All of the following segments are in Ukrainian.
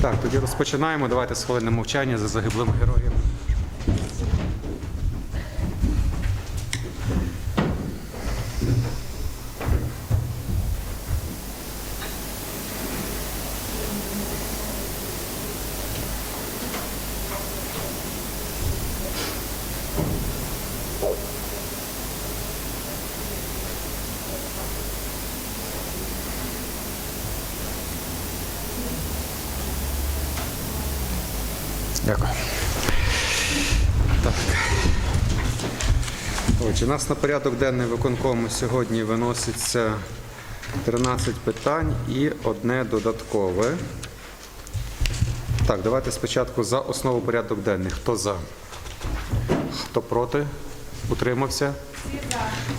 Так, тоді розпочинаємо. Давайте з хвилини мовчання за загиблим героєм. Нас на порядок денний виконкому сьогодні виноситься 13 питань і одне додаткове. Так, давайте спочатку за основу порядок денний. Хто за? Хто проти? Утримався?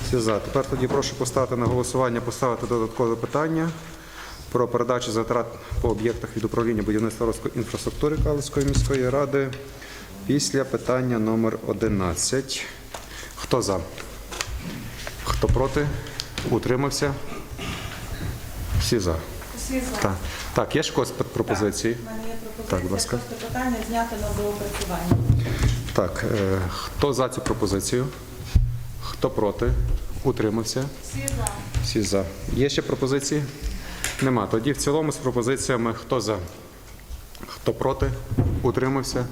Всі за. Тепер тоді прошу поставити на голосування, поставити додаткове питання про передачу затрат по об'єктах від управління будівництва інфраструктури Калицької міської ради після питання номер 11. Хто за? Хто проти? Утримався? Всі за. Всі за. Так, так є ж когось пропозиції? У мене є пропозиція. Так, будь ласка. Шосте питання зняти на доопрацювання. Так, е, хто за цю пропозицію? Хто проти? Утримався? Всі за. Всі за. Є ще пропозиції? Нема. Тоді в цілому з пропозиціями хто за? Хто проти? Утримався?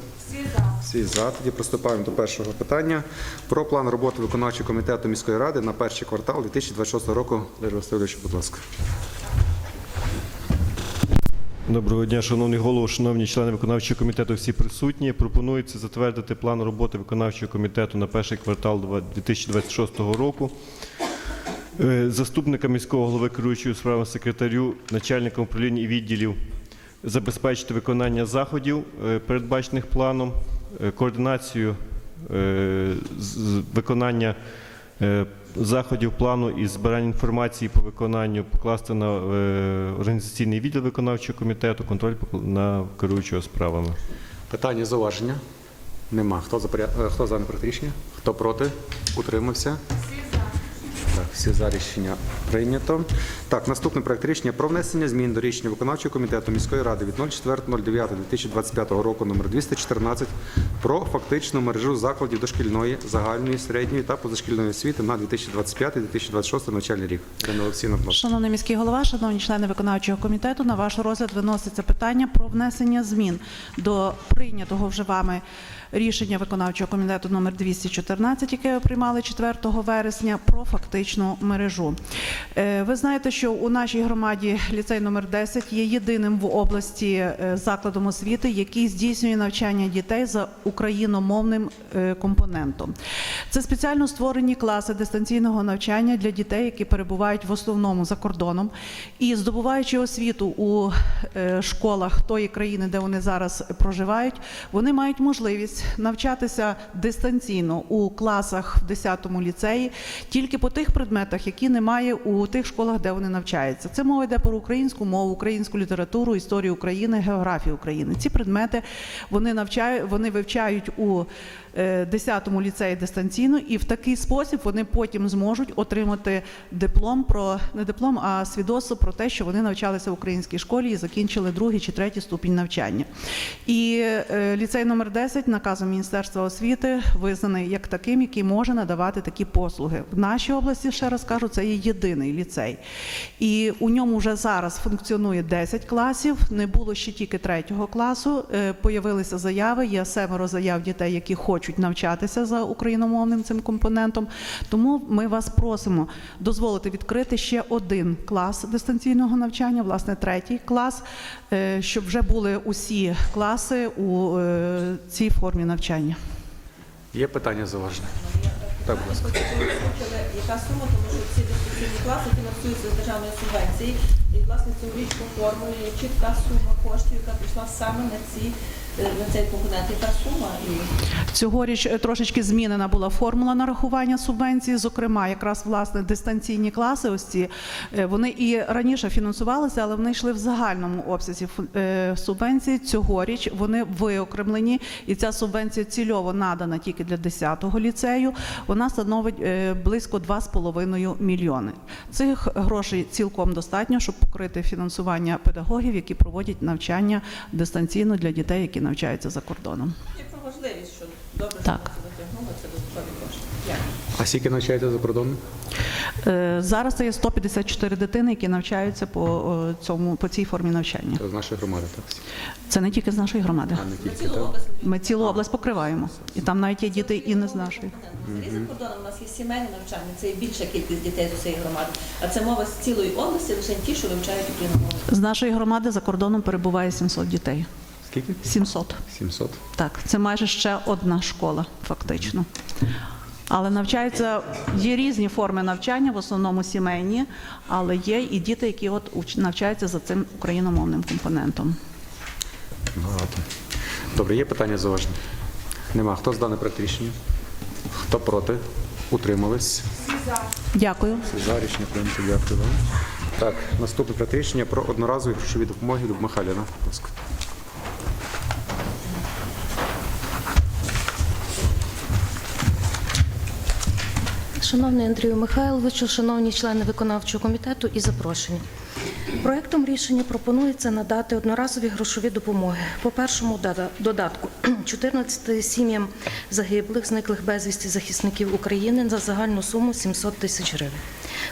Всі за. Тоді приступаємо до першого питання про план роботи виконавчого комітету міської ради на перший квартал 2026 року. Леонід Васильович, будь ласка. Доброго дня, шановний голово, шановні члени виконавчого комітету, всі присутні. Пропонується затвердити план роботи виконавчого комітету на перший квартал 2026 року. Е, Заступника міського голови керуючого справами секретарю, начальникам управління і відділів забезпечити виконання заходів, е, передбачених планом, координацію е, з- з виконання е, заходів плану і збирання інформації по виконанню покласти на е, організаційний відділ виконавчого комітету, контроль на керуючого справами. Питання зауваження? Нема. Хто за, е, хто за проти рішення? Хто проти? Утримався? Так, всі за рішення прийнято. Так, наступний проект рішення про внесення змін до рішення виконавчого комітету міської ради від 04.09.2025 року номер 214 про фактичну мережу закладів дошкільної, загальної, середньої та позашкільної освіти на 2025-2026 навчальний рік. Ірина. Шановний міський голова, шановні члени виконавчого комітету, на ваш розгляд виноситься питання про внесення змін до прийнятого вже вами рішення виконавчого комітету номер 214, яке ви приймали 4 вересня, про фактичну мережу. Е, Ви знаєте, що у нашій громаді ліцей номер 10 є єдиним в області е, закладом освіти, який здійснює навчання дітей за україномовним е, компонентом. Це спеціально створені класи дистанційного навчання для дітей, які перебувають в основному за кордоном, і здобуваючи освіту у школах тої країни, де вони зараз проживають, вони мають можливість навчатися дистанційно у класах в 10-му ліцеї тільки по тих предметах, які немає у тих школах, де вони навчаються. Це мова йде про українську мову, українську літературу, історію України, географію України. Ці предмети вони навчають, вони вивчають у 10-му ліцеї дистанційно, і в такий спосіб вони потім зможуть отримати диплом про не диплом, а свідоцтво про те, що вони навчалися в українській школі і закінчили другий чи третій ступінь навчання. І е, ліцей номер 10 наказом Міністерства освіти визнаний як таким, який може надавати такі послуги. В нашій області ще раз кажу, це є єдиний ліцей, і у ньому вже зараз функціонує 10 класів. Не було ще тільки третього класу. Е, Появилися заяви. Є семеро заяв дітей, які хочуть навчатися за україномовним цим компонентом. Тому ми вас просимо дозволити відкрити ще один клас дистанційного навчання, власне, третій клас, е, щоб вже були усі класи у е, цій формі навчання. Є питання зауваження? Так, будь ласка. Яка сума, тому що ці дистанційні класи фінансуються з державної субвенції. І, власне, цьогоріч по формулі чітка сума коштів, яка пішла саме на ці на цей компонент, яка сума Цьогоріч е, трошечки змінена була формула нарахування субвенції. Зокрема, якраз власне дистанційні класи, ось ці е, вони і раніше фінансувалися, але вони йшли в загальному обсязі е, субвенції. Цьогоріч вони виокремлені, і ця субвенція цільово надана тільки для 10-го ліцею. Вона становить е, близько 2,5 мільйони. Цих грошей цілком достатньо, щоб покрити фінансування педагогів, які проводять навчання дистанційно для дітей, які навчаються за кордоном. і про важливість, що добре, що Так. це це додаткові кошти. А скільки навчаєте за кордоном? Е, Зараз це є 154 дитини, які навчаються по цьому по цій формі навчання. Це з нашої громади, так? Це не тільки з нашої громади. А не Ми цілу область Ми цілу область покриваємо, і там навіть є діти і не з нашої. Взагалі за кордоном у нас є сімейне навчання, це є більша кількість дітей з усієї громади. А це мова з цілої області, лише ті, що вивчають україномову. З нашої громади за кордоном перебуває 700 дітей. Скільки? 700. 700. Так, це майже ще одна школа, фактично. Але навчаються є різні форми навчання, в основному сімейні, але є і діти, які от навчаються за цим україномовним компонентом. Багато. Добре, є питання зауваження? Нема. Хто за дане проект рішення? Хто проти? Утримались? Дякую. За рішення прийнято. Дякую. Так, наступне проект рішення про одноразові грошові допомоги від Михайліна. Будь ласка. Шановний Андрію Михайловичу, шановні члени виконавчого комітету і запрошені. Проектом рішення пропонується надати одноразові грошові допомоги по першому дода- додатку 14 сім'ям загиблих, зниклих безвісті захисників України на загальну суму 700 тисяч гривень.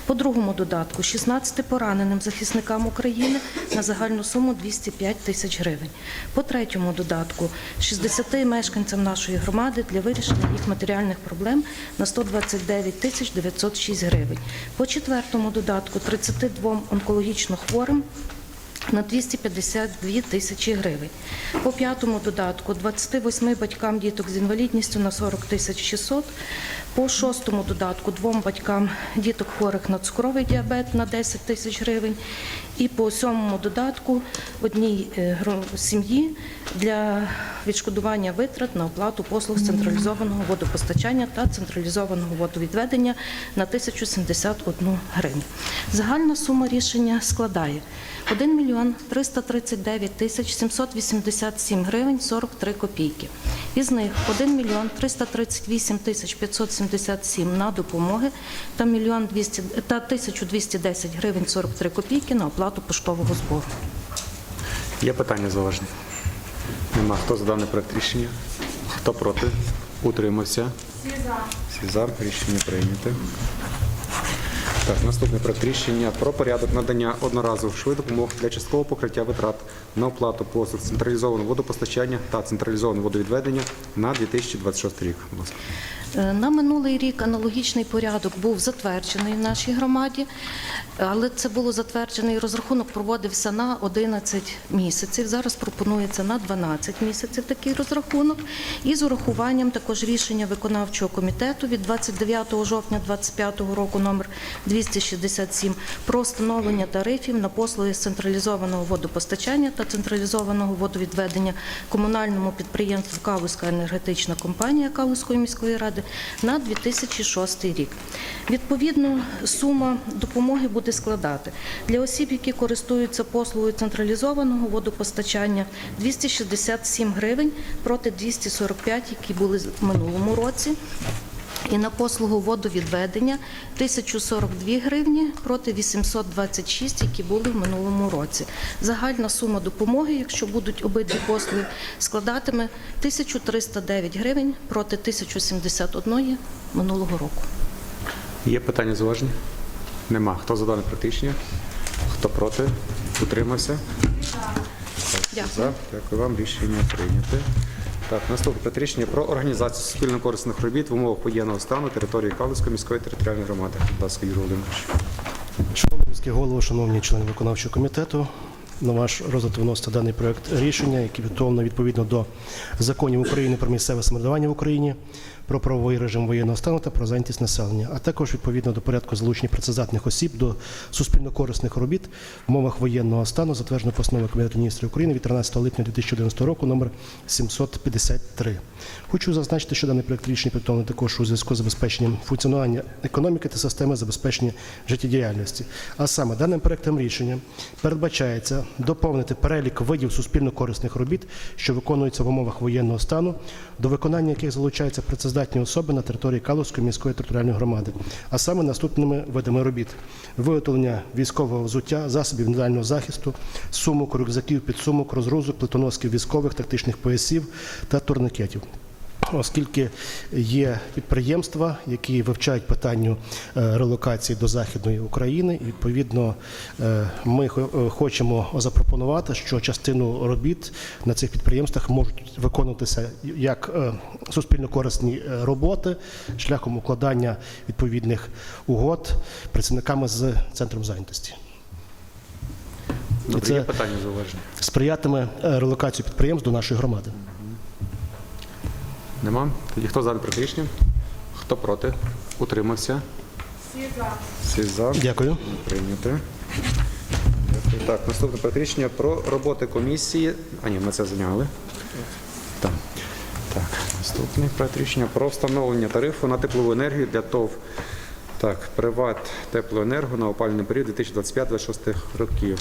По другому додатку 16 пораненим захисникам України на загальну суму 205 тисяч гривень. По третьому додатку 60 мешканцям нашої громади для вирішення їх матеріальних проблем на 129 тисяч 906 гривень. По четвертому додатку 32 онкологічно хворим на 252 тисячі гривень. По п'ятому додатку 28 батькам діток з інвалідністю на 40 тисяч 600. По шостому додатку двом батькам діток хворих на цукровий діабет на 10 тисяч гривень. І по сьомому додатку одній е, сім'ї для відшкодування витрат на оплату послуг з централізованого водопостачання та централізованого водовідведення на 1071 гривню. Загальна сума рішення складає 1 мільйон 339 тисяч 787 гривень 43 копійки. Із них 1 мільйон 338 тисяч 577 на допомоги та мільйон 200 та 1210 гривень 43 копійки на оплату поштового збору. Є питання зауваження? Нема. Хто за дане проект рішення? Хто проти? Утримався? Всі за. Всі за. Рішення прийнято. Так, наступне проект рішення про порядок надання одноразових грошових допомог для часткового покриття витрат на оплату послуг централізованого водопостачання та централізованого водовідведення на 2026 рік. Будь ласка. Е, На минулий рік аналогічний порядок був затверджений в нашій громаді, але це було затверджений розрахунок проводився на 11 місяців. Зараз пропонується на 12 місяців такий розрахунок. І з урахуванням також рішення виконавчого комітету від 29 жовтня 2025 року номер 267 про встановлення тарифів на послуги з централізованого водопостачання та централізованого водовідведення комунальному підприємству Калузька енергетична компанія Калузької міської ради на 2006 рік. Відповідно, сума допомоги буде складати для осіб, які користуються послугою централізованого водопостачання 267 гривень проти 245, які були в минулому році. І на послугу водовідведення 1042 гривні проти 826, які були в минулому році. Загальна сума допомоги, якщо будуть обидві послуги, складатиме 1309 гривень проти 1071 минулого року. Є питання зауваження? Нема. Хто за дане проект? Хто проти? Утримався? Дякую. За. Дякую вам. Рішення прийнято. Так, наступне проект про організацію суспільно-корисних робіт в умовах воєнного стану території Калицької міської територіальної громади. Будь ласка, Юрій Володимирович. Шановний міський голово, шановні члени виконавчого комітету, на ваш розгляд виноситься даний проект рішення, який підготовлено відповідно до законів України про місцеве самоврядування в Україні, про правовий режим воєнного стану та про зайнятість населення, а також відповідно до порядку залучення працездатних осіб до суспільно-корисних робіт в умовах воєнного стану, затверджено постановою Кабінету міністрів України від 13 липня 2011 року номер 753. Хочу зазначити, що даний проект рішення підготовлений також у зв'язку з забезпеченням функціонування економіки та системи забезпечення життєдіяльності. А саме даним проектом рішення передбачається доповнити перелік видів суспільно-корисних робіт, що виконуються в умовах воєнного стану, до виконання яких залучаються працездатні особи на території Каловської міської територіальної громади, а саме наступними видами робіт: виготовлення військового взуття, засобів індивідуального захисту, сумок, рюкзаків, підсумок, розгрузок, плитоносків військових, тактичних поясів та турникетів. Оскільки є підприємства, які вивчають питання е, релокації до Західної України, і відповідно е, ми е, хочемо запропонувати, що частину робіт на цих підприємствах можуть виконуватися як суспільно-корисні роботи шляхом укладання відповідних угод працівниками з центром зайнятості. Добре, це- є питання зауваження? Сприятиме релокацію підприємств до нашої громади. Нема? Тоді хто за рішення? Хто проти? Утримався? Всі за. Всі за. Дякую. Прийняти. Дякую. Так, наступне рішення про роботи комісії. А ні, ми це зайняли. Так. Так, наступний проект рішення про встановлення тарифу на теплову енергію для ТОВ. Так, приват теплоенерго на опалювальний період 2025-2026 років.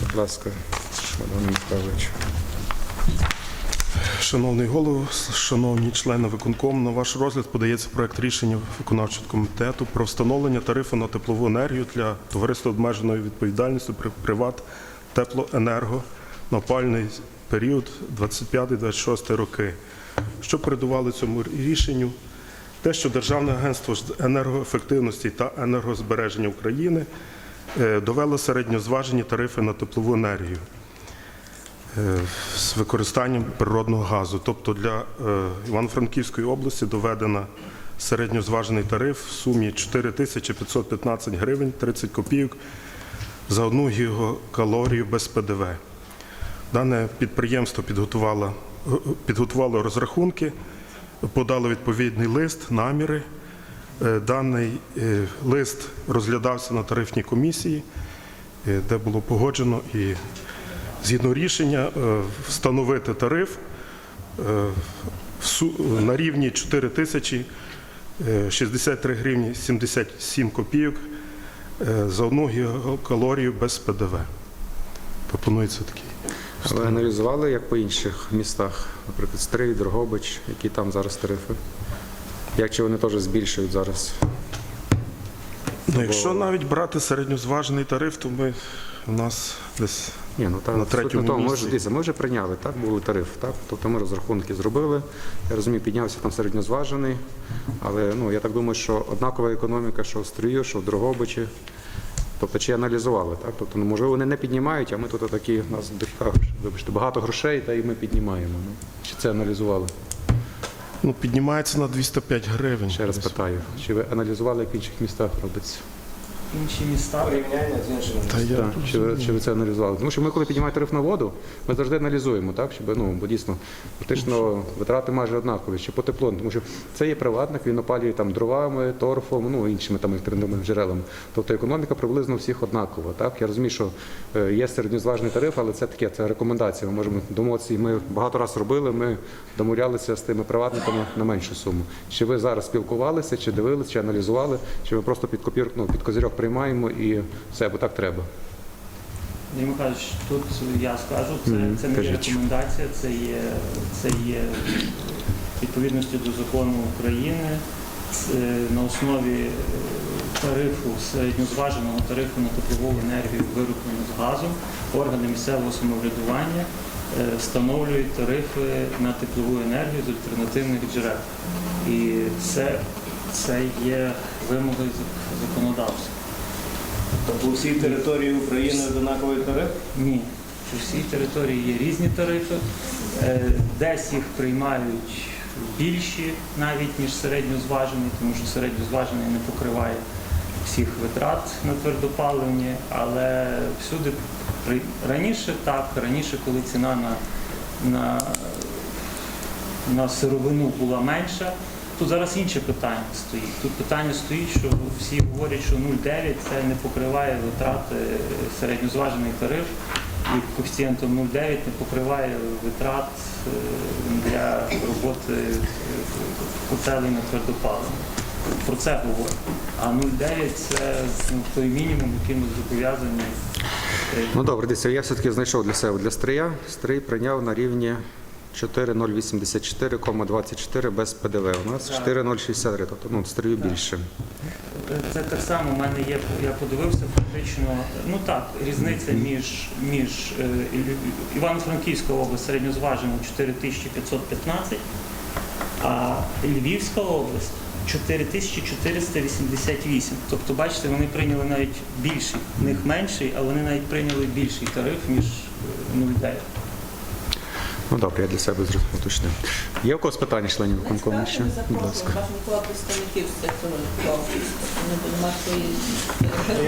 Будь ласка, Михайлович. Шановний голово, шановні члени виконкому, на ваш розгляд подається проект рішення виконавчого комітету про встановлення тарифу на теплову енергію для товариства обмеженої відповідальності при приват теплоенерго на опальний період 25-26 роки. Що передувало цьому рішенню? Те, що Державне агентство енергоефективності та енергозбереження України е, довело середньозважені тарифи на теплову енергію з використанням природного газу. Тобто для е, Івано-Франківської області доведено середньозважений тариф в сумі 4515 гривень 30 копійок за одну гігакалорію без ПДВ. Дане підприємство підготувало, е, підготувало розрахунки, подало відповідний лист, наміри. Е, Даний е, лист розглядався на тарифній комісії, е, де було погоджено і згідно рішення е, встановити тариф е, на рівні 4 тисячі е, 63 гривні 77 копійок е, за одну гігакалорію без ПДВ. Пропонується такий. Ви аналізували, як по інших містах, наприклад, Стрий, Дрогобич, які там зараз тарифи? Як чи вони теж збільшують зараз? Ну, якщо навіть брати середньозважений тариф, то ми у нас десь Ні, ну там На третьому тому, ми місці. дивіться, ми вже прийняли, так, були тариф, так? Тобто ми розрахунки зробили. Я розумію, піднявся там середньозважений, але ну я так думаю, що однакова економіка, що в Стрию, що в Дрогобичі. Тобто, чи аналізували, так? Тобто, ну, можливо, вони не піднімають, а ми тут такі, у нас вибачте, багато грошей, та і ми піднімаємо. Ну, чи це аналізували? ну, піднімається на 205 гривень. Ще раз питаю. Чи ви аналізували, як в інших містах робиться? Інші міста. Та я Так, чи ви, чи ви це аналізували? Тому що ми, коли піднімаємо тариф на воду, ми завжди аналізуємо, так, щоб ну, бо дійсно фактично витрати майже однакові, чи по теплу, тому що це є приватник, він опалює там дровами, торфом, ну іншими там альтернативними джерелами. Тобто економіка приблизно у всіх однакова. Так? Я розумію, що е, є середньозважний тариф, але це таке, це рекомендація. Ми можемо домовитися, і ми багато разів робили, ми домовлялися з тими приватниками на меншу суму. Чи ви зараз спілкувалися, чи дивилися, чи аналізували, чи ми просто під копір, ну, під козирьок приймаємо і все, бо так треба. Андрій Михайлович, тут я скажу, це, Мгм, це не є рекомендація, це є, це є відповідності до закону України Це на основі е, тарифу, середньозваженого тарифу на теплову енергію, вироблену з газу, органи місцевого самоврядування е, встановлюють тарифи на теплову енергію з альтернативних джерел. І це, це є вимогою законодавства. Тобто у всій території України однаковий тариф? Ні, по всій території є різні тарифи. Е, Десь їх приймають більші навіть, ніж середньозважений, тому що середньозважений не покриває всіх витрат на твердопаливні, але всюди раніше так, раніше, коли ціна на, на, на сировину була менша, тут зараз інше питання стоїть. Тут питання стоїть, що всі говорять, що 0,9 це не покриває витрати е, середньозважений тариф, і коефіцієнтом 0,9 не покриває витрат е, для роботи е, котелень на твердопаливо. Про це говорять. А 0,9 це ну, той мінімум, яким ми зобов'язані. е, Ну добре, дивіться, я все-таки знайшов для себе для стрия. Стрий прийняв на рівні 4,084,24 без ПДВ. У нас 4,063, тобто ну, стрию більше. Це так само в мене є, я подивився фактично, ну так, різниця між, між е, Івано-Франківська область середньозважена 4515, а Львівська область 4488. Тобто, бачите, вони прийняли навіть більший, в них менший, а вони навіть прийняли більший тариф, ніж е, 0,9. Ну добре, я для себе зрозумів, уточнив. Є у когось питання членів виконкому ще? Будь ласка.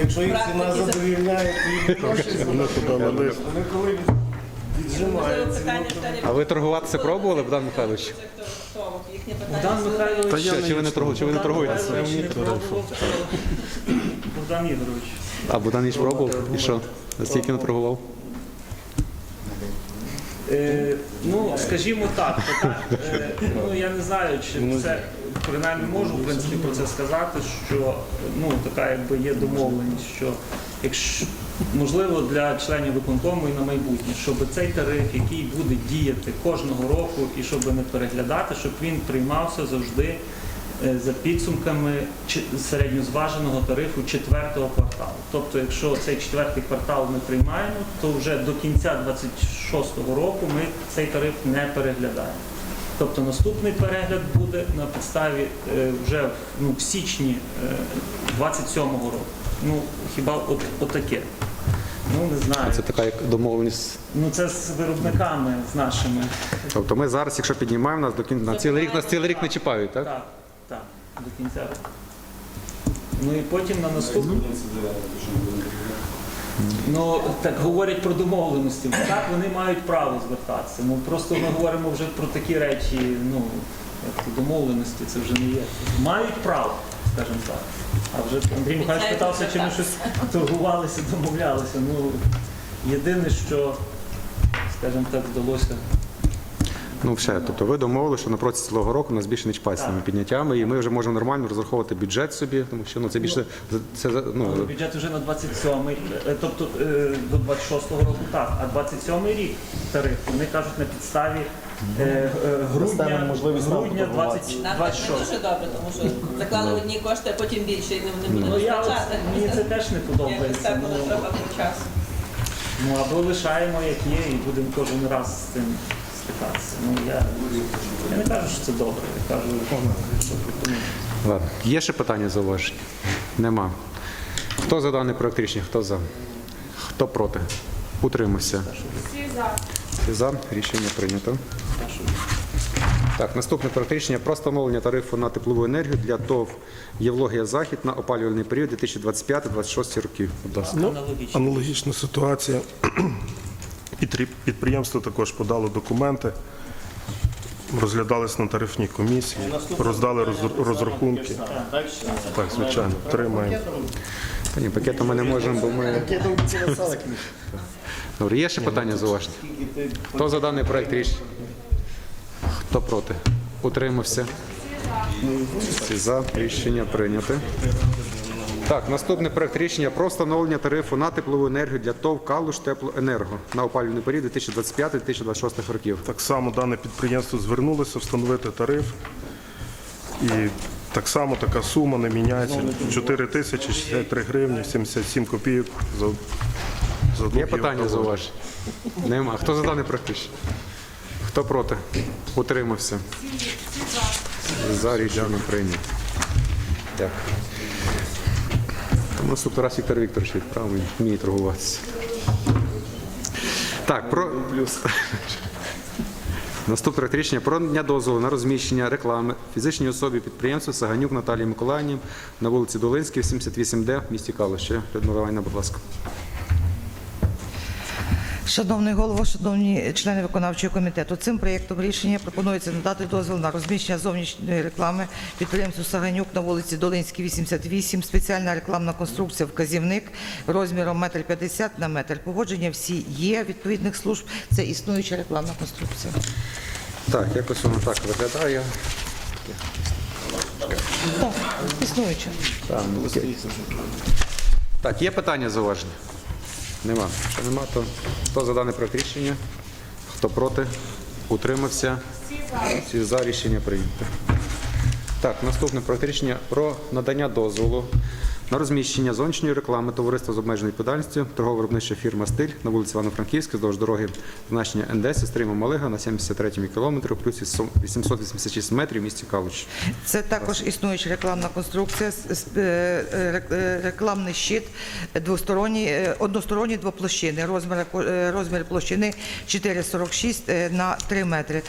Якщо їх ціна задовільняє, то їм гроші Вони. Вони коли віджимають ціну, членів А ви торгуватися пробували, Богдан Михайлович? їхнє питання. Богдан Михайлович, я Чи, чи ви не торгуєте? Чи ви не Богдан торгуєте? Михайлович не пробував, Богдан Ігорович. А Богдан Іч пробував? І що? Настільки не торгував? Е, ну, скажімо так, так. Е, ну я не знаю, чи це принаймні можу в принципі про це сказати, що ну така якби є домовленість, що якщо можливо для членів виконкому і на майбутнє, щоб цей тариф, який буде діяти кожного року, і щоб не переглядати, щоб він приймався завжди за підсумками середньозваженого тарифу четвертого кварталу. Тобто, якщо цей четвертий квартал ми приймаємо, то вже до кінця 26-го року ми цей тариф не переглядаємо. Тобто наступний перегляд буде на підставі е, вже ну, в січні е, 27-го року. Ну хіба от, отаке? Ну не знаю. Це така як домовленість. Ну це з виробниками, з нашими. Тобто ми зараз, якщо піднімаємо, нас до кін... на цілий рік нас цілий рік не чіпають, так? Так, так, до кінця року. Ну і потім на наступний. Ну так говорять про домовленості. Ну, Так вони мають право звертатися. Ну просто ми говоримо вже про такі речі. Ну як то домовленості, це вже не є. Мають право, скажімо так. А вже Андрій Михайлович питався, чи ми щось торгувалися, домовлялися. Ну єдине, що, скажімо так, вдалося. Ну все, тобто ви домовили, що на протязі цілого року нас більше не Так. підняттями, і ми вже можемо нормально розраховувати бюджет собі, тому що ну це більше це за- ну Бюджет вже на 27-й, е, тобто е, до 26-го року так, а 27-й рік тариф, вони кажуть на підставі е, грудня, можливість грудня 20 Нам так 26. дуже добре, тому що заклали одні кошти, а потім більше і не, не Ну втрачати. мені це теж не подобається. так воно Ну, трохи часу. ну або лишаємо як є і будемо кожен раз з цим стикатися. Ну я, я не кажу, що це добре, я кажу, що пропоную. ладно. Є ще питання зауваження? Нема. Хто за даний проект рішення? Хто за? Хто проти? Утримався. Всі за. Рішення прийнято. Так, наступне проект рішення про встановлення тарифу на теплову енергію для ТОВ Євлогія Захід на опалювальний період 2025-2026 років. Будь ласка. Ну, Аналогічно. аналогічна ситуація. Підприємство також подало документи, розглядались на тарифній комісії, роздали розрахунки. Так, звичайно, тримаємо. Та ні, пакетом ми не можемо, бо ми. Добре, є ще питання зауваження? Хто за даний проект рішення? Хто проти? Утримався? Всі за. Рішення прийнято. Так, наступний проект рішення про встановлення тарифу на теплову енергію для ТОВ «Калуш Теплоенерго» на опалювальний період 2025-2026 років. Так само дане підприємство звернулося встановити тариф. І так само така сума не міняється. 4 тисячі 63 гривні 77 копійок за, за Є питання євро. зауваження? Нема. Хто за даний проект рішення? Хто проти? Утримався? За рішення прийнято. Тому наступний раз Віктор Вікторович відправив, вміє торгуватися. Так, про... Наступне рішення про надання дозволу на розміщення реклами фізичній особі підприємства Саганюк Наталії Миколаївні на вулиці Долинській, 78Д в місті. Людмила Іванівна, будь ласка. Шановний голово, шановні члени виконавчого комітету, цим проєктом рішення пропонується надати дозвіл на розміщення зовнішньої реклами підприємству Саганюк на вулиці Долинській, 88, спеціальна рекламна конструкція вказівник розміром 1,50 м на метр. Погодження всі є відповідних служб. Це існуюча рекламна конструкція. Так, якось воно так виглядає. Так, існуюча. Так, є питання зауваження? Нема. Якщо нема, то хто за дане проект рішення? Хто проти? Утримався? Всі за рішення прийнято. Так, наступне проект рішення про надання дозволу на розміщення зовнішньої реклами товариства з обмеженою відповідальністю, торгова виробнича фірма Стиль на вулиці Івано-Франківська, вздовж дороги значення НД, сестрима Малига на 73-му кілометрі, плюс 886 метрів в місті Калуч. Це також існуюча рекламна конструкція, е, е, е, рекламний щит двосторонній, односторонній двоплощини. Розмір, розмір площини 4,46 е, на 3 метри.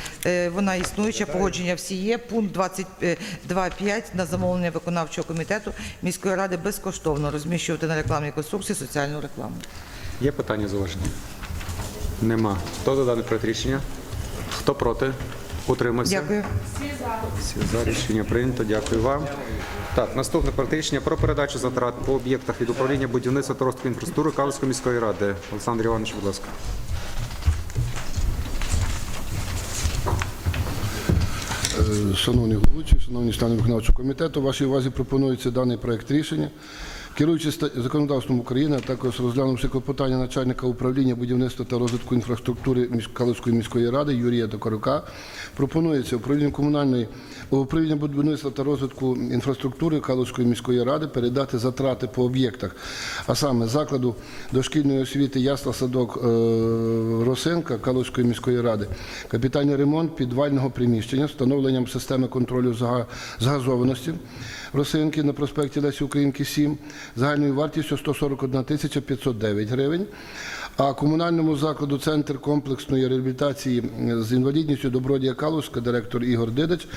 Вона існуюча, погодження всі є. Пункт 22.5 на замовлення виконавчого комітету міської ради безкоштовно розміщувати на рекламній конструкції соціальну рекламу. Є питання зауваження? Нема. Хто за дане проект рішення? Хто проти? Утримався? Дякую. Всі за рішення прийнято. Дякую вам. Так, наступне проект рішення про передачу затрат по об'єктах від управління будівництва та розвитку інфраструктури Калицької міської ради. Олександр Іванович, будь ласка. Шановні головуючі, шановні члени виконавчого комітету, вашій увазі пропонується даний проект рішення. Керуючись законодавством України, а також розглянувши клопотання начальника управління будівництва та розвитку інфраструктури Калицької міської ради Юрія Токарука, пропонується управлінню комунальної управління будівництва та розвитку інфраструктури Калицької міської ради передати затрати по об'єктах, а саме закладу дошкільної освіти Ясла Садок е, Росинка Калицької міської ради, капітальний ремонт підвального приміщення, встановленням системи контролю зга- згазованості Росинки на проспекті Лесі Українки 7, загальною вартістю 141 тисяча 509 гривень. А комунальному закладу Центр комплексної реабілітації з інвалідністю Добродія Калуська, директор Ігор Дидач,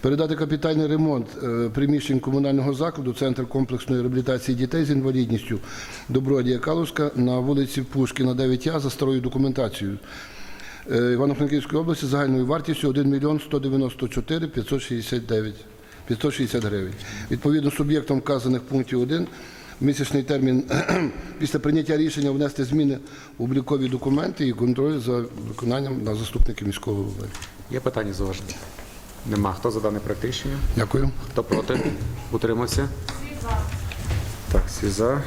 передати капітальний ремонт е, приміщень комунального закладу Центр комплексної реабілітації дітей з інвалідністю Добродія Калуська на вулиці Пушкіна 9А за старою документацією. Е, Івано-Франківської області загальною вартістю 1 мільйон 194 569 560 гривень. Відповідно суб'єктом вказаних пунктів 1 місячний термін після прийняття рішення внести зміни в облікові документи і контроль за виконанням на заступників міського голови. Є питання зауваження? Нема. Хто за дане проект рішення? Дякую. Хто проти? Утримався? Всі за. Так, всі за.